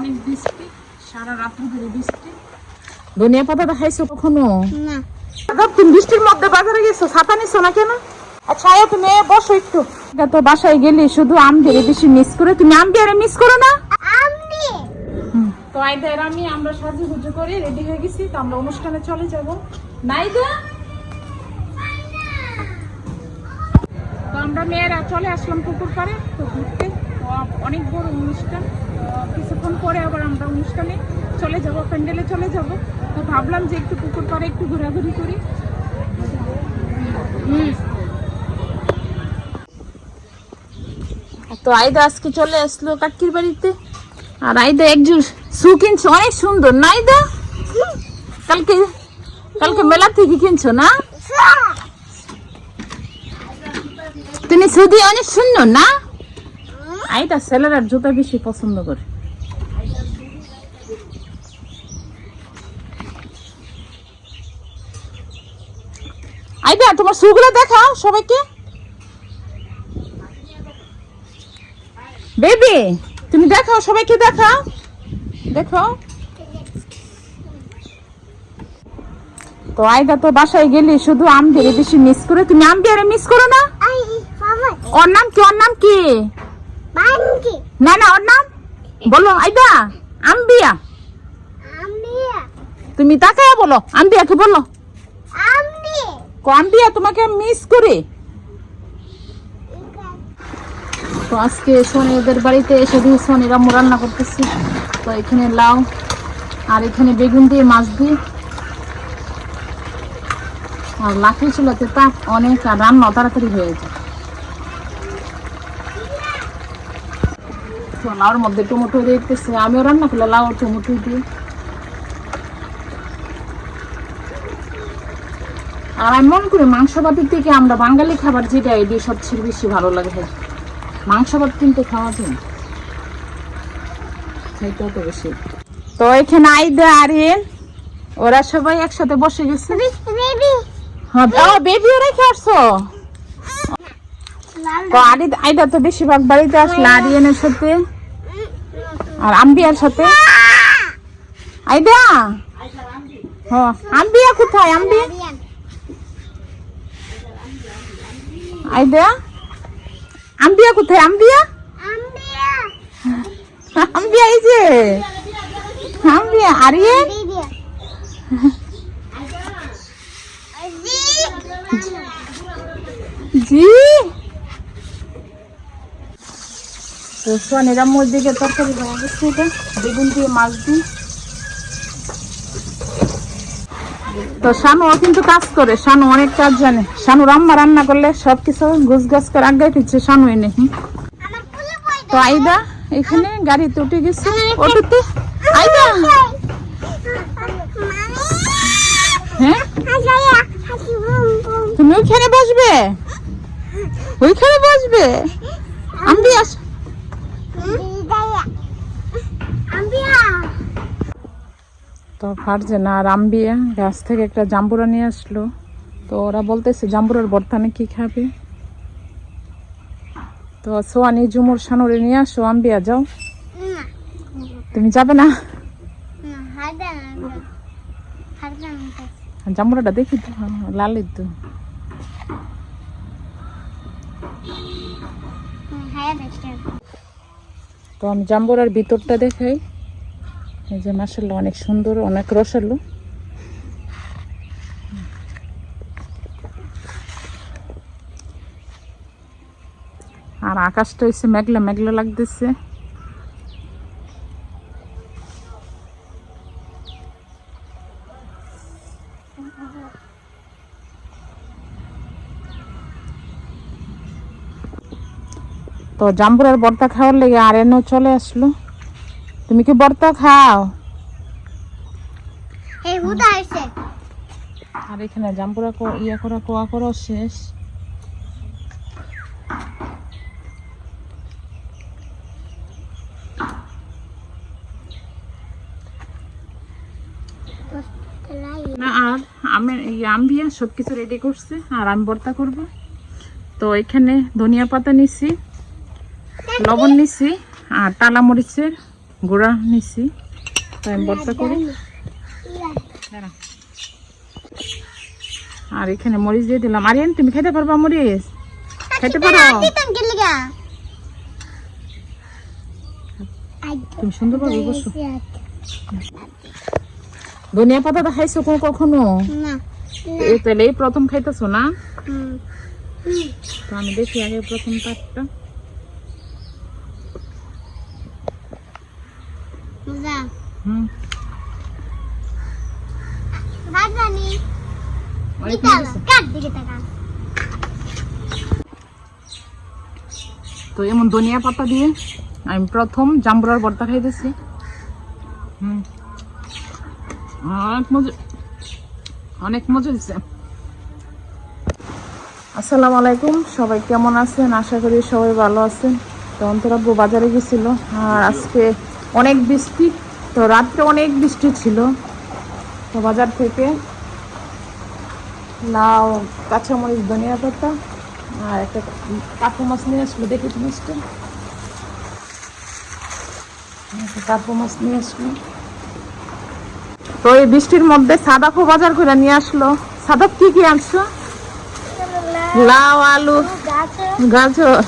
অনেক বৃষ্টি সারা রাত্রি ধরে বৃষ্টি। ধনিয়া পাতাটা খাইছো কখনো? না। দাদা, তুমি বৃষ্টির মধ্যে বাজারে গেছো ছাতা নিছো না কেন? আচ্ছা আয়া তুমি বসো একটু। এটা তো বাসায় গেলে শুধু আম দিয়ে বেশি মিস করে তুমি আম দিয়ে মিস করো না। আমি তো আইদার আমি আমরা সাজুগুজু করে রেডি হয়ে গেছি তো আমরা অনুষ্ঠানে চলে যাব। নাইদা? তো আমরা মেয়েরা চলে আসলাম পুকুর পাড়ে তো ঘুরতে। অনেক বড় অনুষ্ঠান। কিছুক্ষণ পরে আবার আমরা অনুষ্ঠানে চলে যাব প্যান্ডেলে চলে যাব। তো ভাবলাম যে একটু পুকুর পাড়ে একটু ঘোরাঘুরি করি। তো আইদা আজকে চলে আসলো কাকির বাড়িতে। আর আইদা একজন শু কিনছো অনেক সুন্দর না আইদা? কালকে কালকে মেলা থেকে কিনছো না? তুমি সুদি অনেক সুন্দর না? আইদা ছেলেরা জুতা বেশি পছন্দ করে। আইদা তোমার শুগুলো দেখাও সবাইকে। বেবি তুমি দেখাও সবাইকে দেখাও। দেখো তো আইদা তো বাসায় গেলি শুধু আম বেশি মিস করে। তুমি আম মিস করো না। ওর নাম কি ওর নাম কি? না না ওর নাম? বলো আম্বিয়া। তুমি তাকায় বলো আম্বিয়াকে বলো। আম্বিয়া তোমাকে মিস করে। তো আজকে সোনিদের বাড়িতে এসে দিয়ে সোনির আম্মু রান্না করতেছি। তো এখানে লাউ আর এখানে বেগুন দিয়ে মাছ দিয়ে। আর লাকড়ি চুলাতে তাপ অনেক আর রান্না তাড়াতাড়ি হয়ে যায়। লাউর মধ্যে টমেটো দিতেছে আমিও রান্না করলে লাউ টমেটো আর আমি মনে করি মাংস ভাতের থেকে আমরা বাঙালি খাবার যেটা এটি সবচেয়ে বেশি ভালো লাগে। মাংস ভাত কিন্তু খাওয়া যায়। খাইতেও তো বেশি। তো এখানে আইদা আরিয়েন ওরা সবাই একসাথে বসে গেছে। হ্যাঁ ও বেবিও রেখে আসছো? আরি তো বেশিরভাগ বাড়িতে আসলে আরিয়ানের সাথে আর আম্বিয়ার সাথে। আইদা! হ্যাঁ আম্বিয়া কোথায় আম্বিয়া আরিয়ান আইদা? আম্বিয়া কোথায় আম্বিয়া? আম্বিয়া এই যে। আম্বিয়া আরিয়েন জি। তো সোয়ানিরা দিকে তরকারি বানা গেছে এটা? বেগুন দিয়ে মাছ দিয়ে তো শানু কিন্তু কাজ করে, শানু অনেক কাজ জানে। শানু রাম্মা রান্না করলে সব কিছু গুছ গাছ করে আগাই পিচ্ছে শানু এনে তো আইদা, এখানে গাড়িতে উঠে গেছে। অটোতে আইদা! হ্যাঁ? তুমি ওইখানে বসবে? ওইখানে বসবে আমি আস তো ফারছে না আর আম্বিয়া গাছ থেকে একটা জাম্বুরা নিয়ে আসলো। তো ওরা বলতেছে জাম্বুরার ভর্তা নাকি খাবে? তো সোয়ানি জুমুর সানুরে নিয়ে আসো আম্বিয়া যাও। তুমি যাবে না? জাম্বুরাটা দেখি তো লালের তো। তো আমি জাম্বুরার ভিতরটা দেখাই। এই যে মাসাল্লাহ অনেক সুন্দর, অনেক রসালো। আর আকাশটা হচ্ছে মেঘলা মেঘলা লাগতেছে। তো জাম্বুরার বর্তা খাওয়ার লেগে আর এনে চলে আসলো। তুমি কি বর্তা খাও? আর এখানে জাম্বুরা কো- ইয়া করা কোয়া করা শেষ। না আর আমি এই আম্বিয়া সব কিছু রেডি করছে আর আমি ভর্তা করব। তো এখানে ধনিয়া পাতা নিছি লবণ নিছি আর টালা মরিচের গুঁড়া নিছি। তাই আমি ভর্তা করি। আর এখানে মরিচ দিয়ে দিলাম। আরিয়ান তুমি খেতে পারবা মরিচ? খেতে পারো? তুমি সুন্দর পাবে বসো। ধনিয়া পাতা তো খাইছো কখনো? এই তাহলে এই প্রথম খাইতেছো না? তো আমি দেখি আগে প্রথম পাতটা যা হুম রাজধানী অনেক বিকাল মজা। কার দিকে তাকান তো এমন ধনিয়া পাতা দিয়ে আমি প্রথম জাম্বুরার ভর্তা খাইতেছি। হুম। অনেক মজা অনেক মজা দিচ্ছে আসসালামু আলাইকুম সবাই কেমন আছেন? আশা করি সবাই ভালো আছেন। তো অন্তরাব্বু বাজারে গেছিল আর আজকে অনেক বৃষ্টি। তো রাত্রে অনেক বৃষ্টি ছিল তো বাজার থেকে লাউ, কাঁচামরিচ, ধনিয়া পাতা আর একটা কাপু মাছ নিয়ে আসলো। দেখি তো মাছটা কাপু মাছ নিয়ে আসলো। তো এই বৃষ্টির মধ্যে সাদাফও বাজার করে নিয়ে আসলো। সাদাফ কি কি আনছো? লাউ, আলু, গাজর।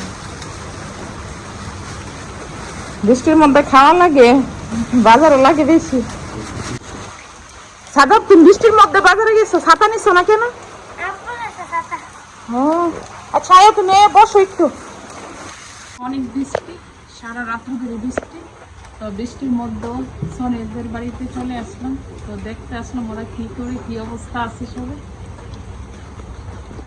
বৃষ্টির মধ্যে খাওয়া লাগে? বাজারও লাগে বেশি সাদাফ তুমি বৃষ্টির মধ্যে বাজারে গেছো? ছাতা নিছো না কেন? ও আচ্ছা আয়া তুমি বসো একটু। অনেক বৃষ্টি, সারা রাত্র ধরে বৃষ্টি। তো বৃষ্টির মধ্যেও সোনেদের বাড়িতে চলে আসলাম। তো দেখতে আসলাম ওরা কি করে, কি অবস্থা আছে সবাই